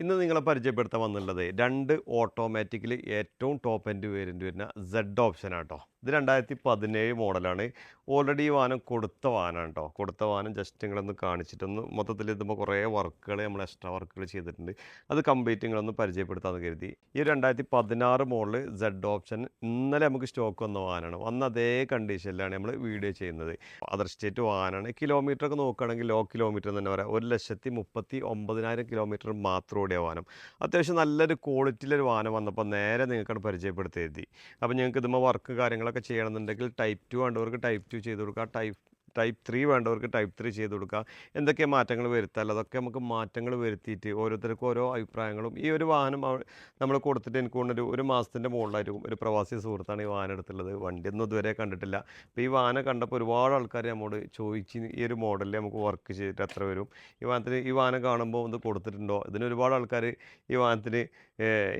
ഇന്ന് നിങ്ങളെ പരിചയപ്പെടുത്താൻ വന്നുള്ളത് രണ്ട് ഓട്ടോമാറ്റിക്കിൽ ഏറ്റവും ടോപ്പ് എൻഡ് വേരിയന്റ് വരുന്ന സെഡ് ഓപ്ഷനാണ് കേട്ടോ ഇത് രണ്ടായിരത്തി പതിനേഴ് മോഡലാണ് ഓൾറെഡി ഈ വാഹനം കൊടുത്ത വാഹനമാണ് കേട്ടോ കൊടുത്ത വാഹനം ജസ്റ്റ് നിങ്ങളൊന്ന് കാണിച്ചിട്ടൊന്ന് മൊത്തത്തിൽ ഇതുമ്പോൾ കുറേ വർക്കുകൾ നമ്മൾ എക്സ്ട്രാ വർക്കുകൾ ചെയ്തിട്ടുണ്ട്. അത് കംപ്ലീറ്റ് നിങ്ങളൊന്ന് പരിചയപ്പെടുത്താമെന്ന് കരുതി. ഈ രണ്ടായിരത്തി പതിനാറ് മോഡൽ സെഡ് ഓപ്ഷൻ ഇന്നലെ നമുക്ക് സ്റ്റോക്ക് വന്ന വാഹനമാണ്. വന്ന അതേ കണ്ടീഷനിലാണ് നമ്മൾ വീഡിയോ ചെയ്യുന്നത്. അതർ സ്റ്റേറ്റ് വാഹനമാണ്. കിലോമീറ്റർ ഒക്കെ നോക്കുകയാണെങ്കിൽ ലോ കിലോമീറ്റർ എന്ന് തന്നെ പറയാം. ഒരു ലക്ഷത്തി മുപ്പത്തി ഒമ്പതിനായിരം കിലോമീറ്റർ മാത്രം ഓടിയ വാഹനം. അത്യാവശ്യം നല്ലൊരു ക്വാളിറ്റിയിലൊരു വാഹനം വന്നപ്പോൾ നേരെ നിങ്ങൾക്കാണ് പരിചയപ്പെടുത്തി എഴുതി അപ്പോൾ ഞങ്ങൾക്ക് ഇതുമ്പോൾ വർക്ക് കാര്യങ്ങളൊക്കെ ചെയ്യണമെന്നുണ്ടെങ്കിൽ ടൈപ്പ് ടു വേണ്ടവർക്ക് ടൈപ്പ് ടു ചെയ്ത് കൊടുക്കുക. ടൈപ്പ് ടൈപ്പ് ത്രീ വേണ്ടവർക്ക് ടൈപ്പ് ത്രീ ചെയ്ത് കൊടുക്കുക എന്തൊക്കെ മാറ്റങ്ങൾ വരുത്താൽ അതൊക്കെ നമുക്ക് മാറ്റങ്ങൾ വരുത്തിയിട്ട് ഓരോരുത്തർക്കും ഓരോ അഭിപ്രായങ്ങളും. ഈ ഒരു വാഹനം നമ്മൾ കൊടുത്തിട്ട് എനിക്ക് കൊണ്ടൊരു ഒരു മാസത്തിന്റെ മുകളിലായിരിക്കും ഒരു പ്രവാസി സുഹൃത്താണ് ഈ വാഹനം എടുത്തുള്ളത് വണ്ടിയൊന്നും ഇതുവരെ കണ്ടിട്ടില്ല. അപ്പോൾ ഈ വാഹനം കണ്ടപ്പോൾ ഒരുപാട് ആൾക്കാർ നമ്മോട് ചോദിച്ച് ഈ ഒരു മോഡലിൽ നമുക്ക് വർക്ക് ചെയ്തിട്ട് എത്ര വരും? ഈ വാഹനത്തിന് ഈ വാഹനം കാണുമ്പോൾ ഒന്ന് കൊടുത്തിട്ടുണ്ടോ? ഇതിന് ഒരുപാട് ആൾക്കാർ ഈ വാഹനത്തിന്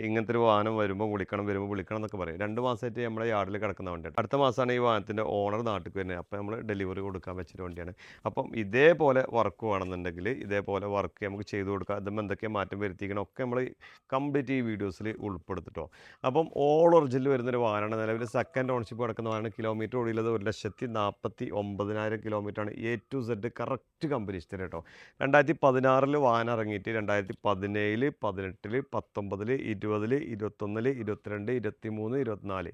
ഇങ്ങനത്തെ ഒരു വാഹനം വരുമ്പോൾ വിളിക്കണം വരുമ്പോൾ വിളിക്കണം എന്നൊക്കെ പറയും. രണ്ട് മാസമായിട്ട് നമ്മുടെ യാർഡിൽ കിടക്കുന്ന വണ്ടിയാണ് അടുത്ത മാസമാണ് ഈ വാഹനത്തിന്റെ ഓണർ നാട്ടിൽ വരുന്നത്. അപ്പോൾ നമ്മൾ ഡെലിവറി കൊടുക്കാൻ വെച്ചൊരു വണ്ടിയാണ്. അപ്പം ഇതേപോലെ വർക്ക് വേണമെന്നുണ്ടെങ്കിൽ ഇതേപോലെ വർക്ക് നമുക്ക് ചെയ്തു കൊടുക്കാം. ഇതുമ്പോൾ എന്തൊക്കെ മാറ്റം വരുത്തിക്കണം ഒക്കെ നമ്മൾ കംപ്ലീറ്റ് ഈ വീഡിയോസിൽ ഉൾപ്പെടുത്തിട്ടോ അപ്പം ഓൾ ഒറിജിനിൽ വരുന്നൊരു വാഹനമാണ്. നിലവിൽ സെക്കൻഡ് ഓണർഷിപ്പ് കിടക്കുന്ന വാഹനം കിലോമീറ്റർ ഓടിയുള്ളത് ഒരു ലക്ഷത്തി നാൽപ്പത്തി ഒമ്പതിനായിരം കിലോമീറ്ററാണ് A to Z correct company ഇഷ്ടം കേട്ടോ. രണ്ടായിരത്തി പതിനാറിൽ വാഹനം ഇറങ്ങിയിട്ട് രണ്ടായിരത്തി പതിനേഴിൽ പതിനെട്ടിൽ പത്തൊമ്പതിൽ ഇരുപതിൽ ഇരുപത്തൊന്നിൽ ഇരുപത്തിരണ്ട് ഇരുപത്തി മൂന്ന് ഇരുപത്തിനാല്.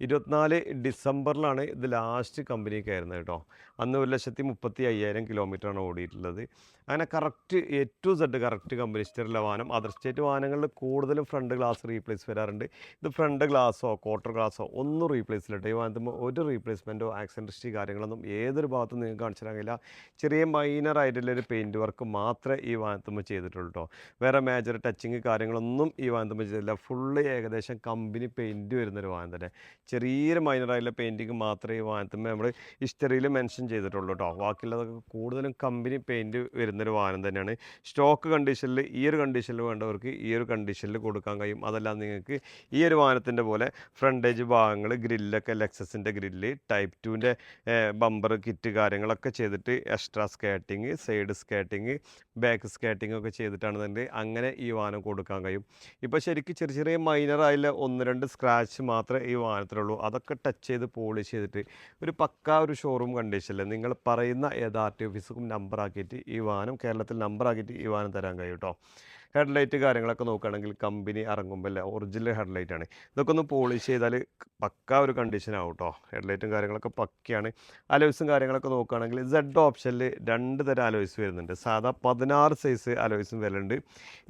ഇരുപത്തിനാല് ഡിസംബറിലാണ് ഇത് ലാസ്റ്റ് കമ്പനി കയറുന്നത് കേട്ടോ. അന്ന് ഒരു ലക്ഷത്തി മുപ്പത്തി അയ്യായിരം കിലോമീറ്ററാണ് ഓടിയിട്ടുള്ളത്. അങ്ങനെ correct A to Z correct company സ്റ്ററിലെ വാഹനം അതർ സ്റ്റേറ്റ് വാഹനങ്ങളിൽ കൂടുതലും ഫ്രണ്ട് ഗ്ലാസ് റീപ്ലേസ് വരാറുണ്ട്. ഇത് ഫ്രണ്ട് ഗ്ലാസോ ക്വാർട്ടർ ഗ്ലാസോ ഒന്നും റീപ്ലേസ് ഇല്ല ഈ വാഹനത്തിൽ ഒരു റീപ്ലേസ്മെന്റോ ആക്സിഡന്റ് ഹിസ്റ്ററി കാര്യങ്ങളൊന്നും ഏതൊരു ഭാഗത്തും നിങ്ങൾക്ക് കാണിച്ചു ചെറിയ മൈനർ ആയിട്ടുള്ള ഒരു പെയിന്റ് വർക്ക് മാത്രമേ ഈ വാഹനത്തുമ്പോൾ ചെയ്തിട്ടുള്ളൂ കേട്ടോ വേറെ മേജർ ടച്ചിങ് കാര്യങ്ങളൊന്നും ഈ വാഹനത്തിൽ ചെയ്തില്ല ഫുള്ള് ഏകദേശം കമ്പനി പെയിന്റ് വരുന്നൊരു വാഹനം തന്നെ. ചെറിയൊരു മൈനറായിട്ടുള്ള പെയിന്റിങ് മാത്രമേ ഈ വാഹനത്തിൽ നമ്മൾ ഹിസ്റ്ററിയിൽ മെൻഷൻ ചെയ്തിട്ടുള്ളൂ കേട്ടോ ബാക്കിയുള്ളതൊക്കെ കൂടുതലും കമ്പനി പെയിന്റ് വരുന്നൊരു വാഹനം തന്നെയാണ്. സ്റ്റോക്ക് കണ്ടീഷനിൽ ഈ ഒരു കണ്ടീഷനിൽ വേണ്ടവർക്ക് ഈ ഒരു കണ്ടീഷനിൽ കൊടുക്കാൻ കഴിയും. അതെല്ലാം നിങ്ങൾക്ക് ഈ ഒരു വാഹനത്തിന്റെ പോലെ ഫ്രണ്ടേജ് ഭാഗങ്ങൾ ഗ്രില്ലൊക്കെ ലെക്സസിന്റെ ഗ്രില്ല് ടൈപ്പ് ടുവിന്റെ ബമ്പർ കിറ്റ് കാര്യങ്ങളൊക്കെ ചെയ്തിട്ട് extra skirting side skirting back skirting ഒക്കെ ചെയ്തിട്ടാണെന്നുണ്ടെങ്കിൽ അങ്ങനെ ഈ വാഹനം കൊടുക്കാൻ കഴിയും. ഇപ്പോൾ ശരിക്കും ചെറിയ ചെറിയ മൈനറായുള്ള ഒന്ന് രണ്ട് സ്ക്രാച്ച് മാത്രമേ ഈ വാഹനത്തിലുള്ളൂ അതൊക്കെ ടച്ച് ചെയ്ത് പോളിഷ് ചെയ്തിട്ട് ഒരു പക്കാ ഒരു ഷോറൂം കണ്ടീഷനിൽ നിങ്ങൾ പറയുന്ന ഏത് ആർ ടി ഓഫീസും നമ്പർ ആക്കിയിട്ട് ഈ വാഹനം കേരളത്തിൽ നമ്പർ ആക്കിയിട്ട് ഈ വാഹനം തരാൻ കഴിയും കേട്ടോ ഹെഡ്ലൈറ്റ് കാര്യങ്ങളൊക്കെ നോക്കുകയാണെങ്കിൽ കമ്പനി ഇറങ്ങുമ്പോൾ ഒറിജിനൽ ഹെഡ്ലൈറ്റ് ആണ്. ഇതൊക്കെ ഒന്ന് പോളിഷ് ചെയ്താൽ പക്ക ഒരു കണ്ടീഷൻ ആവും കേട്ടോ ഹെഡ്ലൈറ്റും കാര്യങ്ങളൊക്കെ പക്കയാണ്. അലോയ്സും കാര്യങ്ങളൊക്കെ നോക്കുകയാണെങ്കിൽ സെഡ് ഓപ്ഷനിൽ രണ്ട് തരം അലോയ്സ് വരുന്നുണ്ട്. സാധാ പതിനാറ് സൈസ് അലോയ്സും വരുന്നുണ്ട്.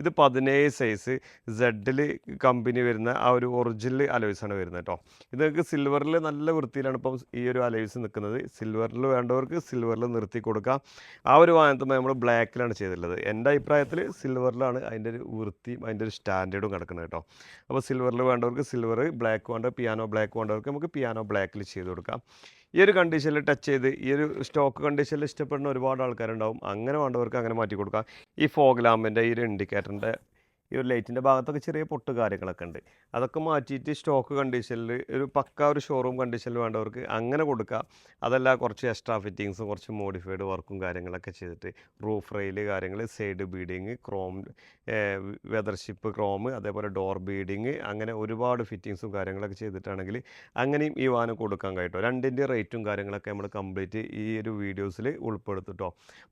ഇത് പതിനേഴ് സൈസ് സെഡിൽ കമ്പനി വരുന്ന ആ ഒരു ഒറിജിനൽ അലോയ്സാണ് വരുന്നത് കേട്ടോ ഇത് നിങ്ങൾക്ക് സിൽവറിൽ നല്ല വൃത്തിയിലാണ് ഇപ്പം ഈ ഒരു അലോയ്സ് നിൽക്കുന്നത്. സിൽവറിൽ വേണ്ടവർക്ക് സിൽവറിൽ നിർത്തി കൊടുക്കാം. ആ ഒരു വാഹനത്തുമ്പോൾ നമ്മൾ ബ്ലാക്കിലാണ് ചെയ്തിട്ടുള്ളത്. എന്റെ അഭിപ്രായത്തിൽ സിൽവറിലാണ് അതിന്റെ ഒരു വൃത്തിയും അതിന്റെ ഒരു സ്റ്റാൻഡേർഡും കിടക്കുന്നത് കേട്ടോ. അപ്പോൾ സിൽവറിൽ വേണ്ടവർക്ക് സിൽവർ ബ്ലാക്ക് വേണ്ട പിയാനോ ബ്ലാക്ക് വേണ്ടവർക്ക് നമുക്ക് പിയാനോ ബ്ലാക്കിൽ ചെയ്ത് കൊടുക്കാം. ഈ ഒരു കണ്ടീഷനിൽ ടച്ച് ചെയ്ത് ഈ ഒരു സ്റ്റോക്ക് കണ്ടീഷനിൽ ഇഷ്ടപ്പെടുന്ന ഒരുപാട് ആൾക്കാരുണ്ടാവും. അങ്ങനെ വേണ്ടവർക്ക് അങ്ങനെ മാറ്റി കൊടുക്കാം. ഈ ഫോഗ് ലാമ്പിന്റെ ഈ ഒരു ഇൻഡിക്കേറ്ററിന്റെ ഈ ഒരു ലൈറ്റിന്റെ ഭാഗത്തൊക്കെ ചെറിയ പൊട്ട് കാര്യങ്ങളൊക്കെ ഉണ്ട്. അതൊക്കെ മാറ്റിയിട്ട് സ്റ്റോക്ക് കണ്ടീഷനിൽ ഒരു പക്ക ഒരു ഷോറൂം കണ്ടീഷനിൽ വേണ്ടവർക്ക് അങ്ങനെ കൊടുക്കുക അതല്ല കുറച്ച് എക്സ്ട്രാ ഫിറ്റിങ്സും കുറച്ച് മോഡിഫൈഡ് വർക്കും കാര്യങ്ങളൊക്കെ ചെയ്തിട്ട് റൂഫ് റെയിൽ കാര്യങ്ങൾ side beading chrome weatherstrip chrome അതേപോലെ ഡോർ ബീഡിങ് അങ്ങനെ ഒരുപാട് ഫിറ്റിങ്സും കാര്യങ്ങളൊക്കെ ചെയ്തിട്ടാണെങ്കിൽ അങ്ങനെയും ഈ വാഹനം കൊടുക്കാൻ കഴിയട്ടോ രണ്ടിന്റെ റേറ്റും കാര്യങ്ങളൊക്കെ നമ്മൾ കംപ്ലീറ്റ് ഈ ഒരു വീഡിയോസിൽ ഉൾപ്പെടുത്തിട്ടോ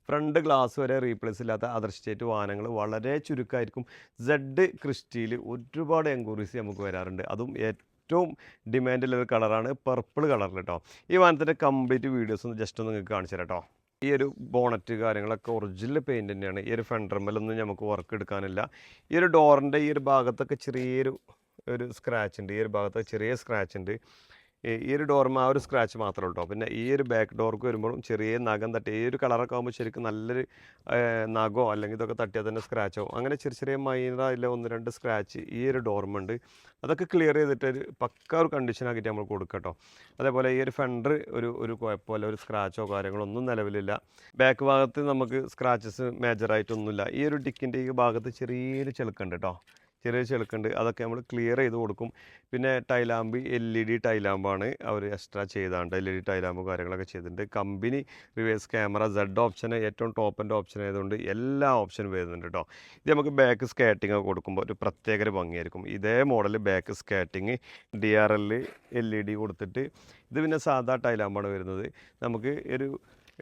ഫ്രണ്ട് ഗ്ലാസ് വരെ റീപ്ലേസ് ഇല്ലാത്ത അതർ സ്റ്റേറ്റ് വാഹനങ്ങൾ വളരെ ചുരുക്കമായിരിക്കും. സെഡ് ക്രിസ്റ്റിയിൽ ഒരുപാട് എൻക്വയറീസ് നമുക്ക് വരാറുണ്ട്. അതും ഏറ്റവും ഡിമാൻഡുള്ള ഒരു കളറാണ് പർപ്പിൾ കളറിൽ കേട്ടോ ഈ വാഹനത്തിന്റെ കംപ്ലീറ്റ് വീഡിയോസ് ഒന്ന് ജസ്റ്റ് ഒന്ന് നിങ്ങൾക്ക് കാണിച്ചു തരാം കേട്ടോ ഈ ഒരു ബോണറ്റ് കാര്യങ്ങളൊക്കെ ഒറിജിനൽ പെയിന്റ് തന്നെയാണ്. ഈ ഒരു ഫെൻഡർമലൊന്നും നമുക്ക് വർക്ക് എടുക്കാനില്ല. ഈ ഒരു ഡോറിന്റെ ഈ ഒരു ഭാഗത്തൊക്കെ ചെറിയൊരു ഒരു സ്ക്രാച്ച് ഉണ്ട്. ഈ ഒരു ഭാഗത്ത് ചെറിയ സ്ക്രാച്ച് ഉണ്ട്. ഈ ഒരു ഡോർമ ആ ഒരു സ്ക്രാച്ച് മാത്രമേ ഉള്ളൂ പിന്നെ ഈ ഒരു ബാക്ക് ഡോർക്ക് വരുമ്പോഴും ചെറിയ നഖം തട്ടി ഈ ഒരു കളറൊക്കെ ആകുമ്പോൾ ശരിക്കും നല്ലൊരു നഖോ അല്ലെങ്കിൽ ഇതൊക്കെ തട്ടിയാൽ തന്നെ സ്ക്രാച്ചോ അങ്ങനെ ചെറിയ ചെറിയ മൈനറായില്ല ഒന്ന് രണ്ട് സ്ക്രാച്ച് ഈ ഒരു ഡോർമുണ്ട് അതൊക്കെ ക്ലിയർ ചെയ്തിട്ട് ഒരു പക്ക ഒരു കണ്ടീഷൻ ആക്കിയിട്ട് നമ്മൾ കൊടുക്കട്ടോ അതേപോലെ ഈ ഒരു ഫെൻഡർ ഒരു ഒരു കുഴപ്പമില്ല ഒരു സ്ക്രാച്ചോ കാര്യങ്ങളോ ഒന്നും നിലവിലില്ല. ബാക്ക് ഭാഗത്ത് നമുക്ക് സ്ക്രാച്ചസ് മേജറായിട്ടൊന്നുമില്ല ഈ ഒരു ഡിക്കിന്റെ ഈ ഭാഗത്ത് ചെറിയൊരു ചെളുക്കുണ്ട് കേട്ടോ ചെറിയ ചെളുക്കുണ്ട്. അതൊക്കെ നമ്മൾ ക്ലിയർ ചെയ്ത് കൊടുക്കും. പിന്നെ tail lamp L E D ടൈലാമ്പാണ് അവർ എക്സ്ട്രാ ചെയ്താണ്ട് എൽ ഇ ഡി ടൈലാമ്പും കാര്യങ്ങളൊക്കെ ചെയ്തിട്ടുണ്ട്. Company reverse camera Z option ഏറ്റവും ടോപ്പിന്റെ ഓപ്ഷൻ ആയതുകൊണ്ട് എല്ലാ ഓപ്ഷനും വരുന്നുണ്ട് കേട്ടോ ഇത് നമുക്ക് ബാക്ക് സ്കേറ്റിംഗ് ഒക്കെ കൊടുക്കുമ്പോൾ ഒരു പ്രത്യേക ഒരു ഭംഗിയായിരിക്കും. ഇതേ model back skating D R L L E D കൊടുത്തിട്ട് ഇത് പിന്നെ സാധാ ടൈലാമ്പാണ് വരുന്നത്. നമുക്ക് ഒരു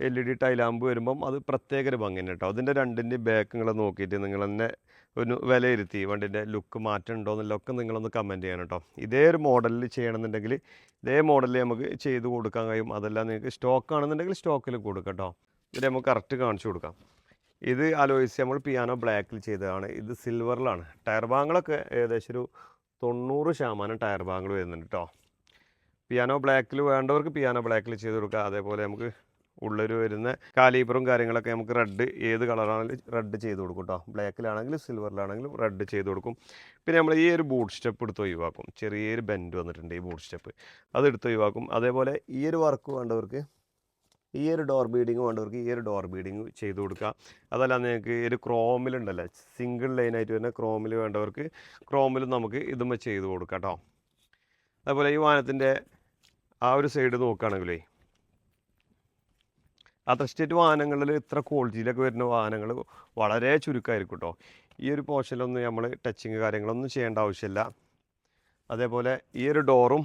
എൽ ഇ ഡി ടൈലാമ്പ് വരുമ്പം അത് പ്രത്യേക ഒരു ഭംഗി കേട്ടോ. അതിന്റെ രണ്ടിന്റെ ബാക്ക് നിങ്ങൾ നോക്കിയിട്ട് നിങ്ങൾ തന്നെ ഒന്ന് വിലയിരുത്തി വണ്ടിന്റെ ലുക്ക് മാറ്റം ഉണ്ടോ എന്നുള്ളതൊക്കെ നിങ്ങളൊന്ന് കമന്റ് ചെയ്യണം കേട്ടോ. ഇതേ ഒരു മോഡലിൽ ചെയ്യണമെന്നുണ്ടെങ്കിൽ ഇതേ മോഡലിൽ നമുക്ക് ചെയ്ത് കൊടുക്കാൻ കഴിയും. അതെല്ലാം നിങ്ങൾക്ക് സ്റ്റോക്ക് ആണെന്നുണ്ടെങ്കിൽ സ്റ്റോക്കിൽ കൊടുക്കാം കേട്ടോ. ഇത് നമുക്ക് കറക്റ്റ് കാണിച്ചു കൊടുക്കാം. ഇത് ആലോചിച്ച് നമ്മൾ പിയാനോ ബ്ലാക്കിൽ ചെയ്തതാണ്. ഇത് സിൽവറിലാണ് ടയർ ഭാഗങ്ങളൊക്കെ ഏകദേശം ഒരു തൊണ്ണൂറ് ശതമാനം ടയർ ഭാഗങ്ങൾ വരുന്നുണ്ട് കേട്ടോ. പിയാനോ ബ്ലാക്കിൽ വേണ്ടവർക്ക് പിയാനോ ബ്ലാക്കിൽ ചെയ്ത് കൊടുക്കുക അതേപോലെ നമുക്ക് ഉള്ളൊരു വരുന്ന കാലീബറും കാര്യങ്ങളൊക്കെ നമുക്ക് റെഡ് ഏത് കളറാണെങ്കിലും റെഡ് ചെയ്ത് കൊടുക്കും കേട്ടോ ബ്ലാക്കിലാണെങ്കിലും സിൽവറിലാണെങ്കിലും റെഡ് ചെയ്ത് കൊടുക്കും. പിന്നെ നമ്മൾ ഈ ഒരു ബൂട്ട് സ്റ്റെപ്പ് എടുത്ത് ഒഴിവാക്കും. ചെറിയൊരു ബെൻഡ് വന്നിട്ടുണ്ട് ഈ ബൂട്ട് സ്റ്റെപ്പ്. അത് എടുത്ത് ഒഴിവാക്കും. അതേപോലെ ഈ ഒരു വർക്ക് വേണ്ടവർക്ക് ഈ ഒരു ഡോർ ബീഡിങ് വേണ്ടവർക്ക് ഈ ഒരു ഡോർ ബീഡിങ് ചെയ്ത് കൊടുക്കുക അതല്ല നിങ്ങൾക്ക് ഒരു ക്രോമിലുണ്ടല്ലോ സിംഗിൾ ലൈനായിട്ട് വരുന്ന ക്രോമിൽ വേണ്ടവർക്ക് ക്രോമിൽ നമുക്ക് ഇതുമ്മ ചെയ്ത് കൊടുക്കാം കേട്ടോ അതുപോലെ ഈ വാഹനത്തിന്റെ ആ ഒരു സൈഡ് നോക്കുകയാണെങ്കിലേ അതർ സ്റ്റേറ്റ് വാഹനങ്ങളിൽ ഇത്ര ക്വാളിറ്റിയിലൊക്കെ വരുന്ന വാഹനങ്ങൾ വളരെ ചുരുക്കമായിരിക്കും കേട്ടോ ഈ ഒരു പോർഷനിലൊന്നും നമ്മൾ ടച്ചിങ് കാര്യങ്ങളൊന്നും ചെയ്യേണ്ട ആവശ്യമില്ല. അതേപോലെ ഈ ഒരു ഡോറും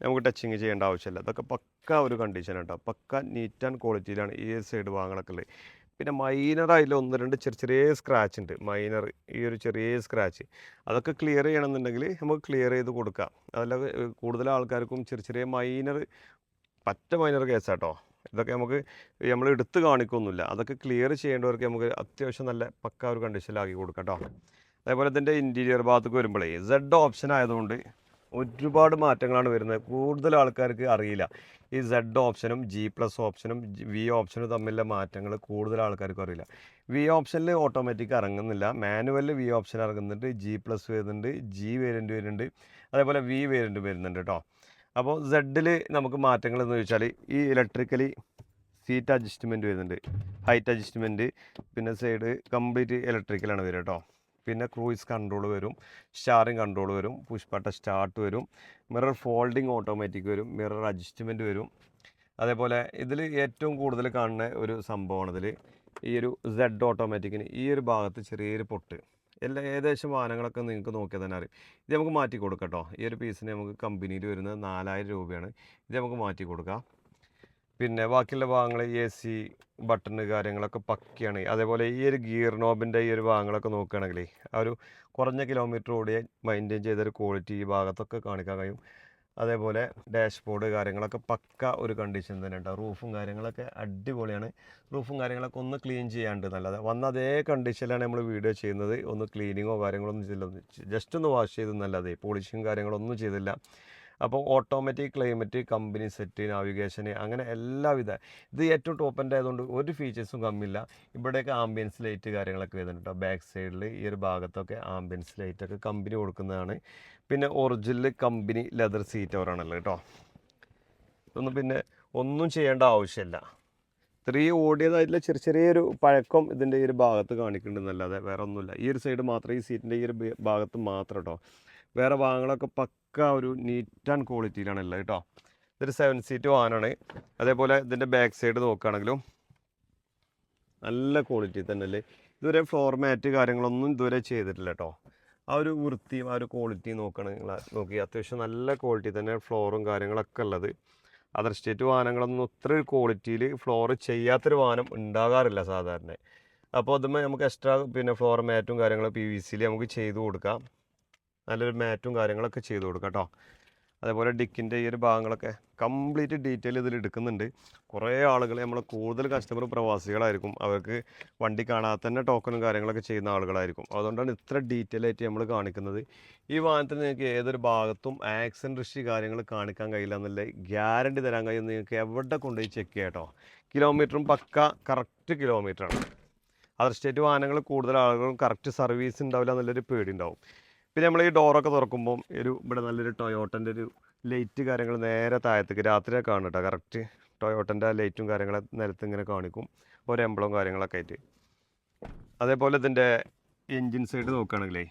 നമുക്ക് ടച്ചിങ് ചെയ്യേണ്ട ആവശ്യമില്ല. അതൊക്കെ പക്ക ഒരു കണ്ടീഷൻ കേട്ടോ പക്ക നീറ്റ് ആൻഡ് ക്വാളിറ്റിയിലാണ് ഈ സൈഡ് വാഹനങ്ങളൊക്കെ ഉള്ളത്. പിന്നെ അതിൽ ഒന്ന് രണ്ട് ചെറിയ ചെറിയ സ്ക്രാച്ച് ഉണ്ട്. മൈനർ ഈ ഒരു ചെറിയ സ്ക്രാച്ച് അതൊക്കെ ക്ലിയർ ചെയ്യണമെന്നുണ്ടെങ്കിൽ നമുക്ക് ക്ലിയർ ചെയ്ത് കൊടുക്കാം. അതല്ല കൂടുതൽ ആൾക്കാർക്കും ചെറിയ ചെറിയ മൈനർ പറ്റ മൈനർ കേസാട്ടോ ഇതൊക്കെ നമുക്ക് നമ്മൾ എടുത്ത് കാണിക്കൊന്നുമില്ല. അതൊക്കെ ക്ലിയർ ചെയ്യേണ്ടവർക്ക് നമുക്ക് അത്യാവശ്യം നല്ല പക്ക ഒരു കണ്ടീഷനിലാക്കി കൊടുക്കാം കേട്ടോ അതേപോലെ ഇതിന്റെ ഇന്റീരിയർ ഭാഗത്തേക്ക് വരുമ്പോഴേ സെഡ് ഓപ്ഷൻ ആയതുകൊണ്ട് ഒരുപാട് മാറ്റങ്ങളാണ് വരുന്നത്. കൂടുതൽ ആൾക്കാർക്ക് അറിയില്ല. ഈ സെഡ് ഓപ്ഷനും ജി പ്ലസ് ഓപ്ഷനും വി ഓപ്ഷനും തമ്മിലുള്ള മാറ്റങ്ങൾ കൂടുതൽ ആൾക്കാർക്ക് അറിയില്ല. വി ഓപ്ഷനിൽ ഓട്ടോമാറ്റിക് ഇറങ്ങുന്നില്ല. മാനുവലിൽ വി ഓപ്ഷൻ ഇറങ്ങുന്നുണ്ട്. ജി പ്ലസ് വരുന്നുണ്ട്. ജി വേരിയന്റ് വരുന്നുണ്ട്. അതേപോലെ വി വേരിയന്റ് വരുന്നുണ്ട് കേട്ടോ അപ്പോൾ സെഡിൽ നമുക്ക് മാറ്റങ്ങൾ എന്ന് ചോദിച്ചാൽ ഈ ഇലക്ട്രിക്കലി സീറ്റ് അഡ്ജസ്റ്റ്മെന്റ് വരുന്നുണ്ട് ഹൈറ്റ് അഡ്ജസ്റ്റ്മെന്റ് പിന്നെ സൈഡ് കംപ്ലീറ്റ് ഇലക്ട്രിക്കലാണ് വരിക കേട്ടോ പിന്നെ ക്രൂയിസ് കൺട്രോൾ വരും സ്റ്റാറിങ് കൺട്രോൾ വരും പുഷ്പട്ട സ്റ്റാർട്ട് വരും മിറർ ഫോൾഡിങ് ഓട്ടോമാറ്റിക് വരും മിറർ അഡ്ജസ്റ്റ്മെന്റ് വരും. അതേപോലെ ഇതിൽ ഏറ്റവും കൂടുതൽ കാണുന്ന ഒരു സംഭവമാണ് ഇതിൽ ഈ ഒരു സെഡ് ഓട്ടോമാറ്റിക്കിന് ഈ ഒരു ഭാഗത്ത് ചെറിയൊരു പൊട്ട്. എല്ലാ ഏകദേശം വാഹനങ്ങളൊക്കെ നിങ്ങൾക്ക് നോക്കിയാൽ തന്നെ അറിയും. ഇത് നമുക്ക് മാറ്റി കൊടുക്കാം കേട്ടോ ഈ ഒരു പീസിന് നമുക്ക് കമ്പനിയിൽ വരുന്നത് നാലായിരം രൂപയാണ്. ഇത് നമുക്ക് മാറ്റി കൊടുക്കാം. പിന്നെ ബാക്കിയുള്ള ഭാഗങ്ങൾ എ സി ബട്ടൺ കാര്യങ്ങളൊക്കെ പക്കയാണ്. അതേപോലെ ഈ ഒരു ഗിയർ നോബിന്റെ ഈ ഒരു ഭാഗങ്ങളൊക്കെ നോക്കുകയാണെങ്കിൽ ആ ഒരു കുറഞ്ഞ കിലോമീറ്റർ ഓടിയ മെയിന്റെയിൻ ചെയ്തൊരു ക്വാളിറ്റി ഈ ഭാഗത്തൊക്കെ കാണിക്കാൻ കഴിയും. അതേപോലെ ഡാഷ്ബോർഡ് കാര്യങ്ങളൊക്കെ പക്ക ഒരു കണ്ടീഷൻ തന്നെ ഉണ്ടാവും റൂഫും കാര്യങ്ങളൊക്കെ അടിപൊളിയാണ്. റൂഫും കാര്യങ്ങളൊക്കെ ഒന്ന് ക്ലീൻ ചെയ്യാണ്ട് നല്ലത്. വന്ന അതേ കണ്ടീഷനിലാണ് നമ്മൾ വീഡിയോ ചെയ്യുന്നത്. ഒന്ന് ക്ലീനിങ്ങോ കാര്യങ്ങളൊന്നും ചെയ്തില്ല. ജസ്റ്റ് ഒന്ന് വാഷ് ചെയ്ത് നല്ലതേ. പോളിഷിങ് കാര്യങ്ങളൊന്നും ചെയ്തില്ല. അപ്പോൾ automatic climate company set navigation അങ്ങനെ എല്ലാവിധ ഇത് ഏറ്റവും ടോപ്പിന്റെ ആയതുകൊണ്ട് ഒരു ഫീച്ചേഴ്സും കമ്മില്ല. ഇവിടെയൊക്കെ ആംബിയൻസ് ലൈറ്റ് കാര്യങ്ങളൊക്കെ വരുന്നുണ്ട് ബാക്ക് സൈഡിൽ ഈ ഒരു ഭാഗത്തൊക്കെ ആംബിയൻസ് ലൈറ്റൊക്കെ കമ്പനി കൊടുക്കുന്നതാണ്. പിന്നെ ഒറിജിനൽ കമ്പനി ലെതർ സീറ്റ് അവരാണല്ലോ കേട്ടോ. ഇതൊന്നും പിന്നെ ഒന്നും ചെയ്യേണ്ട ആവശ്യമില്ല. ഇത്രയും ഓടിയതായിട്ടുള്ള ചെറിയ ചെറിയൊരു പഴക്കം ഇതിന്റെ ഈ ഒരു ഭാഗത്ത് കാണിക്കുന്നുണ്ടെന്നല്ലാതെ വേറെ ഒന്നുമില്ല ഈ ഒരു സൈഡ് മാത്രം ഈ സീറ്റിന്റെ ഈ ഒരു ഭാഗത്ത് മാത്രം കേട്ടോ. വേറെ ഭാഗങ്ങളൊക്കെ പക്ക ഒരു നീറ്റ് ആൻഡ് ക്വാളിറ്റിയിലാണ് ഉള്ളത് കേട്ടോ ഇതൊരു സെവൻ സീറ്റ് വാഹനമാണ് അതേപോലെ ഇതിന്റെ ബാക്ക് സൈഡ് നോക്കുകയാണെങ്കിലും നല്ല ക്വാളിറ്റി തന്നെ അല്ലേ? ഇതുവരെ ഫ്ലോർ മാറ്റ് കാര്യങ്ങളൊന്നും ഇതുവരെ ചെയ്തിട്ടില്ല കേട്ടോ ആ ഒരു വൃത്തിയും ആ ഒരു ക്വാളിറ്റിയും നോക്കുകയാണെങ്കിൽ നോക്കി. അത്യാവശ്യം നല്ല ക്വാളിറ്റി തന്നെ ഫ്ലോറും കാര്യങ്ങളൊക്കെ ഉള്ളത്. അതർ സ്റ്റേറ്റ് വാഹനങ്ങളൊന്നും ഒരു ക്വാളിറ്റിയിൽ ഫ്ലോർ ചെയ്യാത്തൊരു വാഹനം ഉണ്ടാകാറില്ല സാധാരണ. അപ്പോൾ അതുമ്പോൾ നമുക്ക് എക്സ്ട്രാ പിന്നെ ഫ്ലോർ മാറ്റും കാര്യങ്ങളും പി വി സിയിൽ നമുക്ക് ചെയ്തു കൊടുക്കാം. നല്ലൊരു മാറ്റും കാര്യങ്ങളൊക്കെ ചെയ്ത് കൊടുക്കാം കേട്ടോ അതേപോലെ ഡിക്കിന്റെ ഈ ഒരു ഭാഗങ്ങളൊക്കെ കംപ്ലീറ്റ് ഡീറ്റെയിൽ ഇതിൽ എടുക്കുന്നുണ്ട്. കുറേ ആളുകൾ നമ്മൾ കൂടുതൽ കസ്റ്റമർ പ്രവാസികളായിരിക്കും. അവർക്ക് വണ്ടി കാണാതെ തന്നെ ടോക്കണും കാര്യങ്ങളൊക്കെ ചെയ്യുന്ന ആളുകളായിരിക്കും. അതുകൊണ്ടാണ് ഇത്ര ഡീറ്റെയിൽ ആയിട്ട് നമ്മൾ കാണിക്കുന്നത്. ഈ വാഹനത്തിന് നിങ്ങൾക്ക് ഏതൊരു ഭാഗത്തും ആക്സിഡന്റ് റിഷി കാര്യങ്ങൾ കാണിക്കാൻ കഴിയില്ല എന്നുള്ള ഗ്യാരണ്ടി തരാൻ കഴിയും നിങ്ങൾക്ക് എവിടെ കൊണ്ടുപോയി ചെക്ക് ചെയ്യാം കേട്ടോ കിലോമീറ്ററും പക്ക കറക്റ്റ് കിലോമീറ്ററാണ് അതർ സ്റ്റേറ്റ് വാഹനങ്ങൾ കൂടുതൽ ആളുകളും കറക്റ്റ് സർവീസ് ഉണ്ടാവില്ല എന്നുള്ളൊരു പേടി ഉണ്ടാവും. പിന്നെ നമ്മൾ ഈ ഡോറൊക്കെ തുറക്കുമ്പം ഒരു ഇവിടെ നല്ലൊരു ടൊയോട്ടന്റെ ഒരു ലൈറ്റ് കാര്യങ്ങൾ നേരെ താഴത്തേക്ക് രാത്രിയൊക്കെ കാണും കേട്ടോ കറക്റ്റ് ടൊയോട്ടന്റെ ലൈറ്റും കാര്യങ്ങളും നിലത്ത് ഇങ്ങനെ കാണിക്കും. ഒരു എംബ്ലവും കാര്യങ്ങളൊക്കെ ആയിട്ട്. അതേപോലെ ഇതിന്റെ എൻജിൻ സൈഡ് നോക്കുകയാണെങ്കിലേ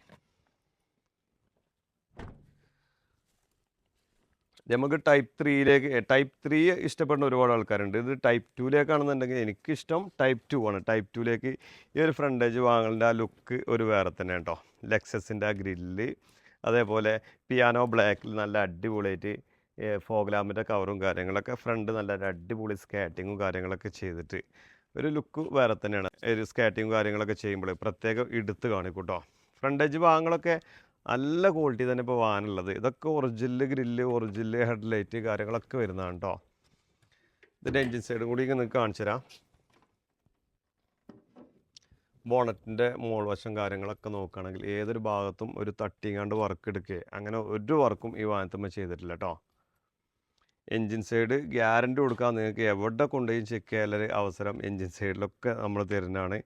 നമുക്ക് ടൈപ്പ് ത്രീയിലേക്ക് ടൈപ്പ് ത്രീ ഇഷ്ടപ്പെടുന്ന ഒരുപാട് ആൾക്കാരുണ്ട്. ഇത് ടൈപ്പ് ടുവിലേക്കാണെന്നുണ്ടെങ്കിൽ എനിക്കിഷ്ടം ടൈപ്പ് ടു ആണ്. ടൈപ്പ് ടുവിലേക്ക് ഈ ഒരു ഫ്രണ്ടേജ് വാങ്ങലിന്റെ ആ ലുക്ക് ഒരു വേറെ തന്നെ കേട്ടോ ലെക്സസിന്റെ ആ ഗ്രില്ല് അതേപോലെ പിയാനോ ബ്ലാക്കിൽ നല്ല അടിപൊളിയായിട്ട് ഫോഗ്ലാമിന്റെ കവറും കാര്യങ്ങളൊക്കെ ഫ്രണ്ട് നല്ല അടിപൊളി സ്കാറ്റിങ്ങും കാര്യങ്ങളൊക്കെ ചെയ്തിട്ട് ഒരു ലുക്ക് വേറെ തന്നെയാണ്. ഒരു സ്കാറ്റിങ്ങും കാര്യങ്ങളൊക്കെ ചെയ്യുമ്പോൾ പ്രത്യേകം എടുത്ത് കാണിക്കൂട്ടോ ഫ്രണ്ടേജ് ഭാഗങ്ങളൊക്കെ നല്ല ക്വാളിറ്റി തന്നെ ഇപ്പോൾ വാനുള്ളത്. ഇതൊക്കെ ഒറിജിനൽ ഗ്രില്ല് ഒറിജിനൽ ഹെഡ്ലൈറ്റ് കാര്യങ്ങളൊക്കെ വരുന്നതാണ് കേട്ടോ ഇതിന്റെ എൻജിൻ സൈഡ് കൂടി നിങ്ങൾക്ക് കാണിച്ചു തരാം. ബോണറ്റിന്റെ മോൾവശം കാര്യങ്ങളൊക്കെ നോക്കുകയാണെങ്കിൽ ഏതൊരു ഭാഗത്തും ഒരു തട്ടിങ്ങാണ്ട് വർക്ക് എടുക്കുക അങ്ങനെ ഒരു വർക്കും ഈ വാനത്തമ്മ ചെയ്തിട്ടില്ല കേട്ടോ എൻജിൻ സൈഡ് ഗ്യാരണ്ടി കൊടുക്കാൻ നിങ്ങൾക്ക് എവിടെ കൊണ്ടുപോയി ചെക്ക് ചെയ്യാനുള്ളൊരു അവസരം എൻജിൻ സൈഡിലൊക്കെ നമ്മൾ തരുന്നതാണ്.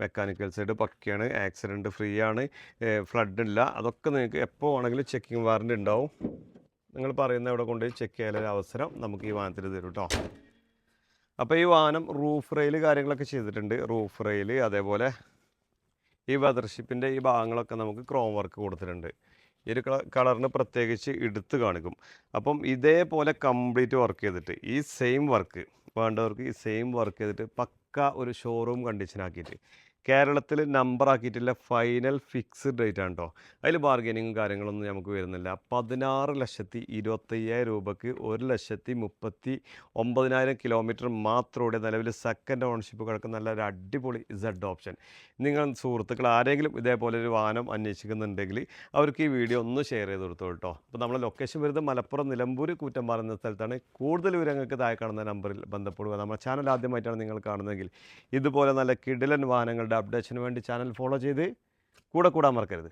മെക്കാനിക്കൽ സൈഡ് പക്കയാണ് ആക്സിഡന്റ് ഫ്രീ ആണ് ഫ്ലഡ് ഇല്ല. അതൊക്കെ നിങ്ങൾക്ക് എപ്പോൾ വേണമെങ്കിലും ചെക്കിങ് വാറന്റി ഉണ്ടാവും നിങ്ങൾ പറയുന്ന എവിടെ കൊണ്ടുപോയി ചെക്ക് ചെയ്യാനൊരു അവസരം നമുക്ക് ഈ വാഹനത്തിൽ തരും കേട്ടോ അപ്പോൾ ഈ വാഹനം റൂഫ് റെയിൽ കാര്യങ്ങളൊക്കെ ചെയ്തിട്ടുണ്ട്. റൂഫ് റെയിൽ അതേപോലെ ഈ വെദർഷിപ്പിന്റെ ഈ ഭാഗങ്ങളൊക്കെ നമുക്ക് ക്രോം വർക്ക് കൊടുത്തിട്ടുണ്ട്. ഈ ഒരു കളറിന് പ്രത്യേകിച്ച് എടുത്ത് കാണിക്കും. അപ്പം ഇതേപോലെ കംപ്ലീറ്റ് വർക്ക് ചെയ്തിട്ട് ഈ സെയിം വർക്ക് വേണ്ടവർക്ക് ഈ സെയിം വർക്ക് ചെയ്തിട്ട് പക്ക ഒരു ഷോറൂം കണ്ടീഷൻ ആക്കിയിട്ട് കേരളത്തിൽ നമ്പർ ആക്കിയിട്ടില്ല. ഫൈനൽ ഫിക്സ്ഡ് റേറ്റ് ആണ് കേട്ടോ അതിൽ ബാർഗനിങ്ങും കാര്യങ്ങളൊന്നും നമുക്ക് വരുന്നില്ല. പതിനാറ് ലക്ഷത്തി ഇരുപത്തയ്യായിരം രൂപയ്ക്ക് ഒരു ലക്ഷത്തി മുപ്പത്തി ഒമ്പതിനായിരം കിലോമീറ്റർ മാത്രം ഓടിയ നിലവിൽ സെക്കൻഡ് ഓണർഷിപ്പ് കിടക്കുന്ന നല്ല ഒരു അടിപൊളി ഇസഡ് ഓപ്ഷൻ നിങ്ങൾ സുഹൃത്തുക്കൾ ആരെങ്കിലും ഇതേപോലെ ഒരു വാഹനം അന്വേഷിക്കുന്നുണ്ടെങ്കിൽ അവർക്ക് ഈ വീഡിയോ ഒന്ന് ഷെയർ ചെയ്ത് കൊടുത്തു കേട്ടോ അപ്പോൾ നമ്മളെ ലൊക്കേഷൻ വരുന്നത് മലപ്പുറം നിലമ്പൂർ കൂറ്റമ്പാറ എന്ന സ്ഥലത്താണ്. കൂടുതൽ വിവരങ്ങൾക്ക് താഴെ കാണുന്ന നമ്പറിൽ ബന്ധപ്പെടുക. നമ്മുടെ ചാനൽ ആദ്യമായിട്ടാണ് നിങ്ങൾ കാണുന്നതെങ്കിൽ ഇതുപോലെ നല്ല കിടിലൻ വാഹനങ്ങളുടെ അപ്ഡേഷന് വേണ്ടി ചാനൽ ഫോളോ ചെയ്ത് കൂടെ കൂടാൻ മറക്കരുത്.